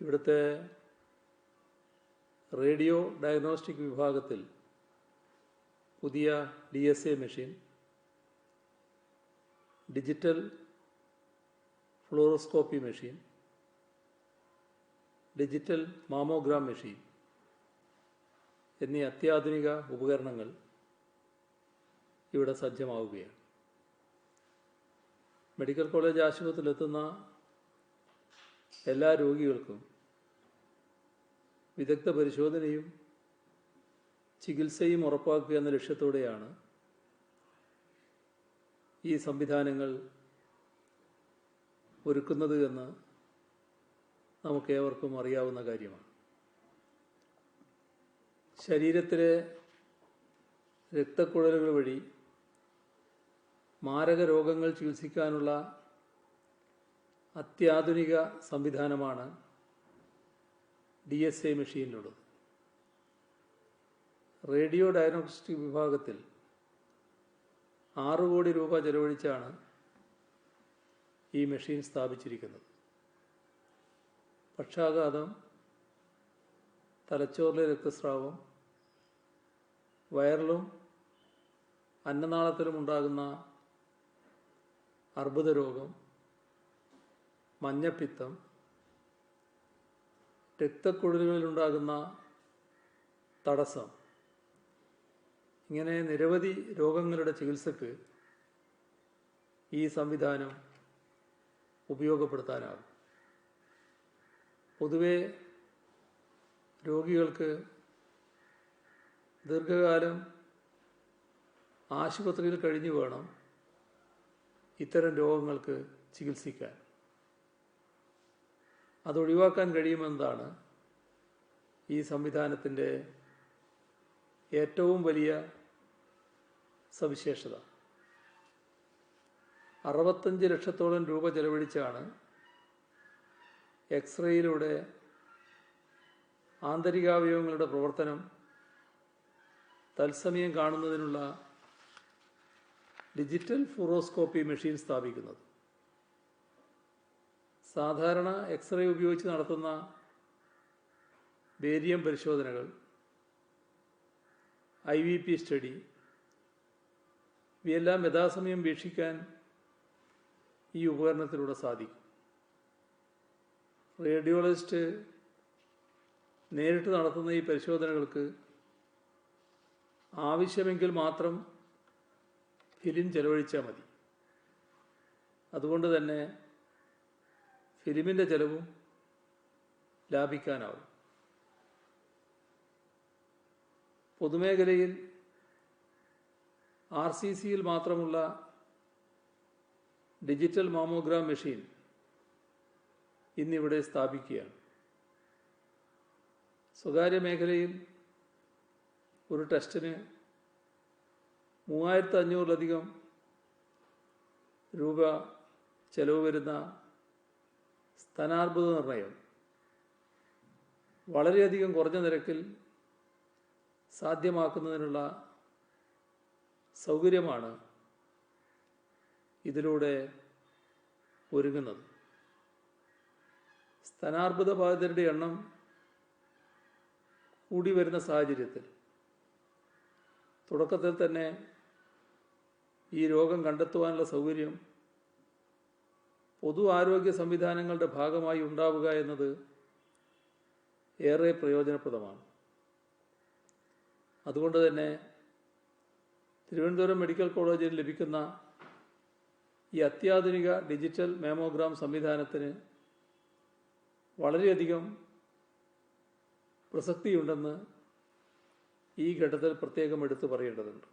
ഇവിടുത്തെ radio diagnostic വിഭാഗത്തിൽ പുതിയ D S A machine digital fluoroscopy machine digital mammogram machine എന്നീ അത്യാധുനിക ഉപകരണങ്ങൾ ഇവിടെ സജ്ജമാവുകയാണ്. മെഡിക്കൽ കോളേജ് ആശുപത്രിയിലെത്തുന്ന എല്ലാ രോഗികൾക്കും വിദഗ്ധ പരിശോധനയും ചികിത്സയും ഉറപ്പാക്കുക എന്ന ലക്ഷ്യത്തോടെയാണ് ഈ സംവിധാനങ്ങൾ ഒരുക്കുന്നത് എന്ന് നമുക്കേവർക്കും അറിയാവുന്ന കാര്യമാണ്. ശരീരത്തിലെ രക്തക്കുഴലുകൾ വഴി മാരക രോഗങ്ങൾ ചികിത്സിക്കാനുള്ള അത്യാധുനിക സംവിധാനമാണ് ഡി എസ് എ മെഷീനിലുള്ളത്. റേഡിയോ ഡയഗ്നോസ്റ്റിക് വിഭാഗത്തിൽ ആറ് കോടി രൂപ ചെലവഴിച്ചാണ് ഈ മെഷീൻ സ്ഥാപിച്ചിരിക്കുന്നത്. പക്ഷാഘാതം തലച്ചോറിലെ രക്തസ്രാവം വയറിലും അന്നനാളത്തിലും ഉണ്ടാകുന്ന അർബുദ രോഗം മഞ്ഞപ്പിത്തം രക്തക്കുഴലുകളിലുണ്ടാകുന്ന തടസ്സം. ഇങ്ങനെ നിരവധി രോഗങ്ങളുടെ ചികിത്സക്ക് ഈ സംവിധാനം ഉപയോഗപ്പെടുത്താനാകും. പൊതുവെ രോഗികൾക്ക് ദീർഘകാലം ആശുപത്രിയിൽ കഴിഞ്ഞു വേണം ഇത്തരം രോഗങ്ങൾക്ക് ചികിത്സിക്കാൻ. അതൊഴിവാക്കാൻ കഴിയുമെന്നതാണ് ഈ സംവിധാനത്തിന്റെ ഏറ്റവും വലിയ സവിശേഷത. അറുപത്തഞ്ച് ലക്ഷത്തോളം രൂപ ചെലവഴിച്ചാണ് എക്സ്റേയിലൂടെ ആന്തരികാവയവങ്ങളുടെ പ്രവർത്തനം തത്സമയം കാണുന്നതിനുള്ള ഡിജിറ്റൽ ഫുറോസ്കോപ്പി മെഷീൻ സ്ഥാപിക്കുന്നത്. സാധാരണ എക്സ്റേ ഉപയോഗിച്ച് നടത്തുന്ന ബേരിയം പരിശോധനകൾ ഐ വി പി സ്റ്റഡി ഇവയെല്ലാം യഥാസമയം വീക്ഷിക്കാൻ ഈ ഉപകരണത്തിലൂടെ സാധിക്കും. റേഡിയോളജിസ്റ്റ് നേരിട്ട് നടത്തുന്ന ഈ പരിശോധനകൾക്ക് ആവശ്യമെങ്കിൽ മാത്രം ഫിലിം ചെലവഴിച്ചാൽ മതി. അതുകൊണ്ട് തന്നെ ഫിലിമിന്റെ ചെലവും ലാഭിക്കാനാവും. പൊതുമേഖലയിൽ ആർ സി സിയിൽ മാത്രമുള്ള ഡിജിറ്റൽ മാമോഗ്രാം മെഷീൻ ഇന്നിവിടെ സ്ഥാപിക്കുകയാണ്. സ്വകാര്യ മേഖലയിൽ ഒരു ടെസ്റ്റിന് മൂവായിരത്തി അഞ്ഞൂറിലധികം രൂപ ചെലവ് വരുന്ന സ്ഥാനാർബുദ നിർണയം വളരെയധികം കുറഞ്ഞ നിരക്കിൽ സാധ്യമാക്കുന്നതിനുള്ള സൗകര്യമാണ് ഇതിലൂടെ ഒരുങ്ങുന്നത്. സ്തനാർബുദ ബാധിതരുടെ എണ്ണം കൂടി വരുന്ന സാഹചര്യത്തിൽ തുടക്കത്തിൽ തന്നെ ഈ രോഗം കണ്ടെത്തുവാനുള്ള സൗകര്യം പൊതു ആരോഗ്യ സംവിധാനങ്ങളുടെ ഭാഗമായി ഉണ്ടാവുക എന്നത് ഏറെ പ്രയോജനപ്രദമാണ്. അതുകൊണ്ട് തന്നെ തിരുവനന്തപുരം മെഡിക്കൽ കോളേജിൽ ലഭിക്കുന്ന ഈ അത്യാധുനിക ഡിജിറ്റൽ മേമോഗ്രാം സംവിധാനത്തിന് വളരെയധികം പ്രസക്തിയുണ്ടെന്ന് ഈ ഘട്ടത്തിൽ പ്രത്യേകം എടുത്തു പറയേണ്ടതുണ്ട്.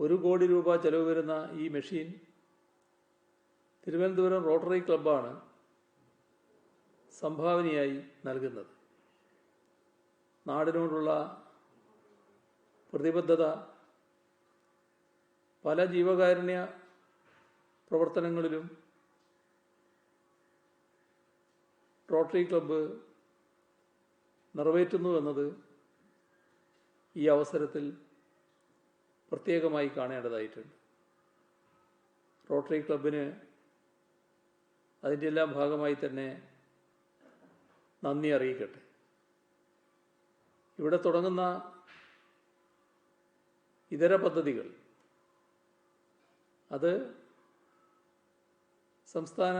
ഒരു കോടി രൂപ ചെലവ് വരുന്ന ഈ മെഷീൻ തിരുവനന്തപുരം റോട്ടറി ക്ലബ്ബാണ് സംഭാവനയായി നൽകുന്നത്. നാടിനോടുള്ള പ്രതിബദ്ധത പല ജീവകാരുണ്യ പ്രവർത്തനങ്ങളിലും റോട്ടറി ക്ലബ്ബ് നിറവേറ്റുന്നു എന്നത് ഈ അവസരത്തിൽ പ്രത്യേകമായി കാണേണ്ടതായിട്ടുണ്ട്. റോട്ടറി ക്ലബിന് അതിന്റെ എല്ലാം ഭാഗമായി തന്നെ നന്ദി അറിയിക്കട്ടെ. ഇവിടെ തുടങ്ങുന്ന ഇതര പദ്ധതികൾ അത് സംസ്ഥാന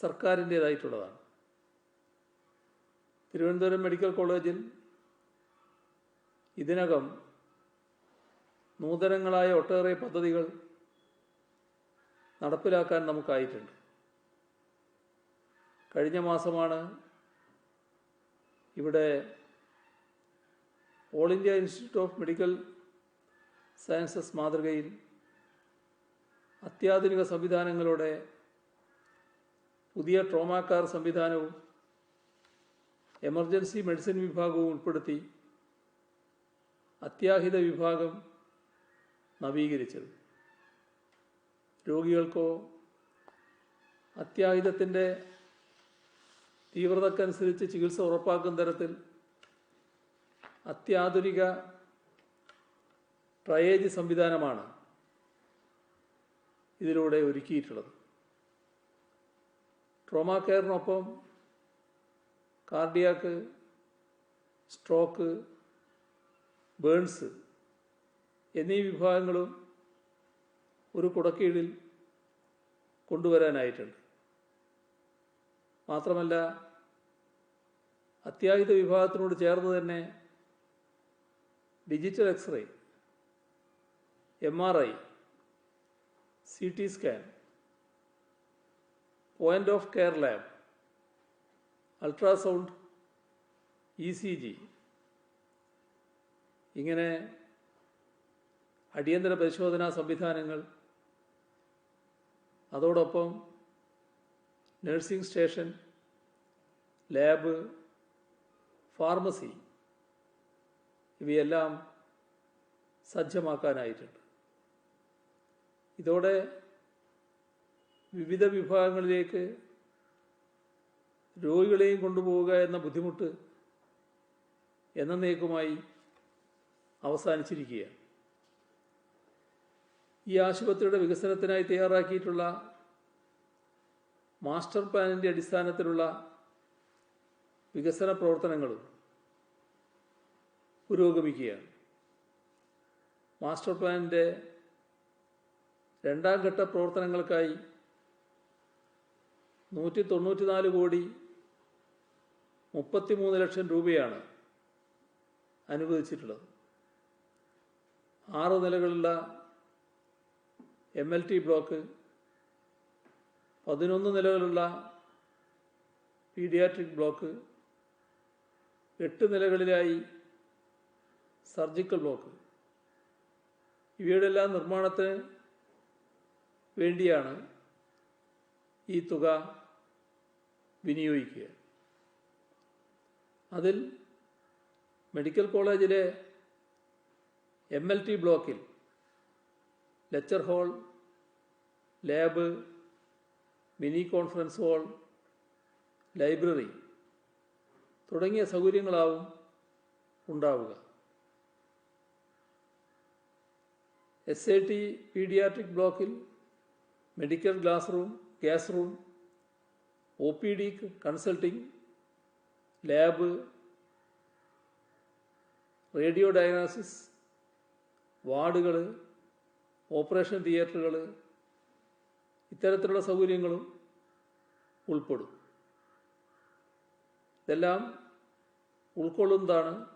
സർക്കാരിന്റേതായിട്ടുള്ളതാണ്. തിരുവനന്തപുരം മെഡിക്കൽ കോളേജിൽ ഇതിനകം നൂതനങ്ങളായ ഒട്ടേറെ പദ്ധതികൾ നടപ്പിലാക്കാൻ നമുക്കായിട്ടുണ്ട്. കഴിഞ്ഞ മാസമാണ് ഇവിടെ all India institute of medical sciences മാതൃകയിൽ അത്യാധുനിക സംവിധാനങ്ങളോടെ പുതിയ ട്രോമാക്കാർ സംവിധാനവും എമർജൻസി മെഡിസിൻ വിഭാഗവും ഉൾപ്പെടുത്തി അത്യാഹിത വിഭാഗം നവീകരിച്ചത്. രോഗികൾക്കോ അത്യാഹിതത്തിന്റെ തീവ്രതക്കനുസരിച്ച് ചികിത്സ ഉറപ്പാക്കും തരത്തിൽ അത്യാധുനിക ട്രയേജ് സംവിധാനമാണ് ഇതിലൂടെ ഒരുക്കിയിട്ടുള്ളത്. ട്രോമാ കെയറിനൊപ്പം കാർഡിയാക്ക് സ്ട്രോക്ക് ബേൺസ് എന്നീ വിഭാഗങ്ങളും ഒരു കുടക്കീഴിൽ കൊണ്ടുവരാനായിട്ടുണ്ട്. മാത്രമല്ല അത്യാഹിത വിഭാഗത്തിനോട് ചേർന്ന് തന്നെ digital x-ray M R I C T scan point of care lab ultrasound E C G ഇങ്ങനെ അടിയന്തര പരിശോധനാ സംവിധാനങ്ങൾ. അതോടൊപ്പം നഴ്സിംഗ് സ്റ്റേഷൻ ലാബ് ഫാർമസി ഇവയെല്ലാം സജ്ജമാക്കാനായിട്ടുണ്ട്. ഇതോടെ വിവിധ വിഭാഗങ്ങളിലേക്ക് രോഗികളെയും കൊണ്ടുപോവുക എന്ന ബുദ്ധിമുട്ട് എന്നേക്കുമായി അവസാനിച്ചിരിക്കുകയാണ്. ഈ ആശുപത്രിയുടെ വികസനത്തിനായി തയ്യാറാക്കിയിട്ടുള്ള മാസ്റ്റർ പ്ലാനിന്റെ അടിസ്ഥാനത്തിലുള്ള വികസന പ്രവർത്തനങ്ങളും പുരോഗമിക്കുകയാണ്. മാസ്റ്റർ പ്ലാനിന്റെ രണ്ടാം ഘട്ട പ്രവർത്തനങ്ങൾക്കായി നൂറ്റി തൊണ്ണൂറ്റിനാല് കോടി മുപ്പത്തിമൂന്ന് ലക്ഷം രൂപയാണ് അനുവദിച്ചിട്ടുള്ളത്. ആറ് നിലകളുള്ള എം എൽ ടി ബ്ലോക്ക് പതിനൊന്ന് നിലകളുള്ള പീഡിയാട്രിക് ബ്ലോക്ക് എട്ട് നിലകളിലായി സർജിക്കൽ ബ്ലോക്ക്. ഇവയുടെ എല്ലാം നിർമ്മാണത്തിന് വേണ്ടിയാണ് ഈ തുക വിനിയോഗിക്കുക. അതിൽ മെഡിക്കൽ കോളേജിലെ എം എൽ ടി ബ്ലോക്കിൽ lecture hall lab mini conference hall library തുടങ്ങിയ സൗകര്യങ്ങളാവും ഉണ്ടാവുക. എസ് ഐ ടി പീഡിയാട്രിക് ബ്ലോക്കിൽ medical glass room gas room O P D consulting lab radio diagnosis വാർഡുകൾ ഓപ്പറേഷൻ തിയേറ്ററുകൾ ഇത്തരത്തിലുള്ള സൗകര്യങ്ങളും ഉൾപ്പെടും. ഇതെല്ലാം ഉൾക്കൊള്ളുന്നതാണ്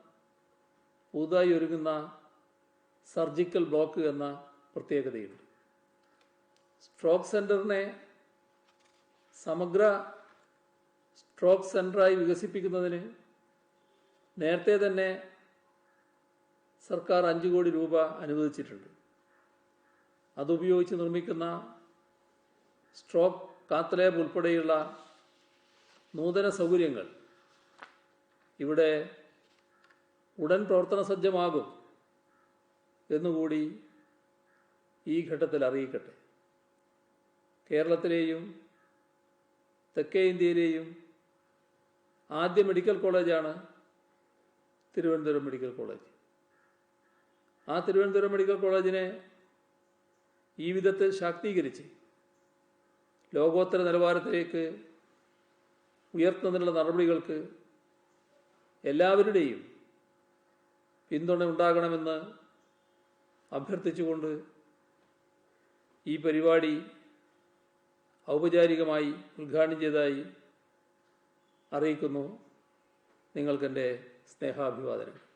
പുതുതായി ഒരുങ്ങുന്ന സർജിക്കൽ ബ്ലോക്ക് എന്ന പ്രത്യേകതയുണ്ട്. സ്ട്രോക്ക് സെന്ററിനെ സമഗ്ര സ്ട്രോക്ക് സെന്ററായി വികസിപ്പിക്കുന്നതിന് നേരത്തെ തന്നെ സർക്കാർ അഞ്ച് കോടി രൂപ അനുവദിച്ചിട്ടുണ്ട്. അതുപയോഗിച്ച് നിർമ്മിക്കുന്ന സ്ട്രോക്ക് കാത്ത് ലാബ് ഉൾപ്പെടെയുള്ള നൂതന സൗകര്യങ്ങൾ ഇവിടെ ഉടൻ പ്രവർത്തന സജ്ജമാകും എന്നുകൂടി ഈ ഘട്ടത്തിൽ അറിയിക്കട്ടെ. കേരളത്തിലെയും തെക്കേ ഇന്ത്യയിലെയും ആദ്യ മെഡിക്കൽ കോളേജാണ് തിരുവനന്തപുരം മെഡിക്കൽ കോളേജ്. ആ തിരുവനന്തപുരം മെഡിക്കൽ കോളേജിനെ ഈ വിധത്തിൽ ശാക്തീകരിച്ച് ലോകോത്തര നിലവാരത്തിലേക്ക് ഉയർത്തുന്നതിനുള്ള നടപടികൾക്ക് എല്ലാവരുടെയും പിന്തുണ ഉണ്ടാകണമെന്ന് അഭ്യർത്ഥിച്ചുകൊണ്ട് ഈ പരിപാടി ഔപചാരികമായി ഉദ്ഘാടനം ചെയ്തതായി അറിയിക്കുന്നു. നിങ്ങൾക്കെന്റെ സ്നേഹാഭിവാദനം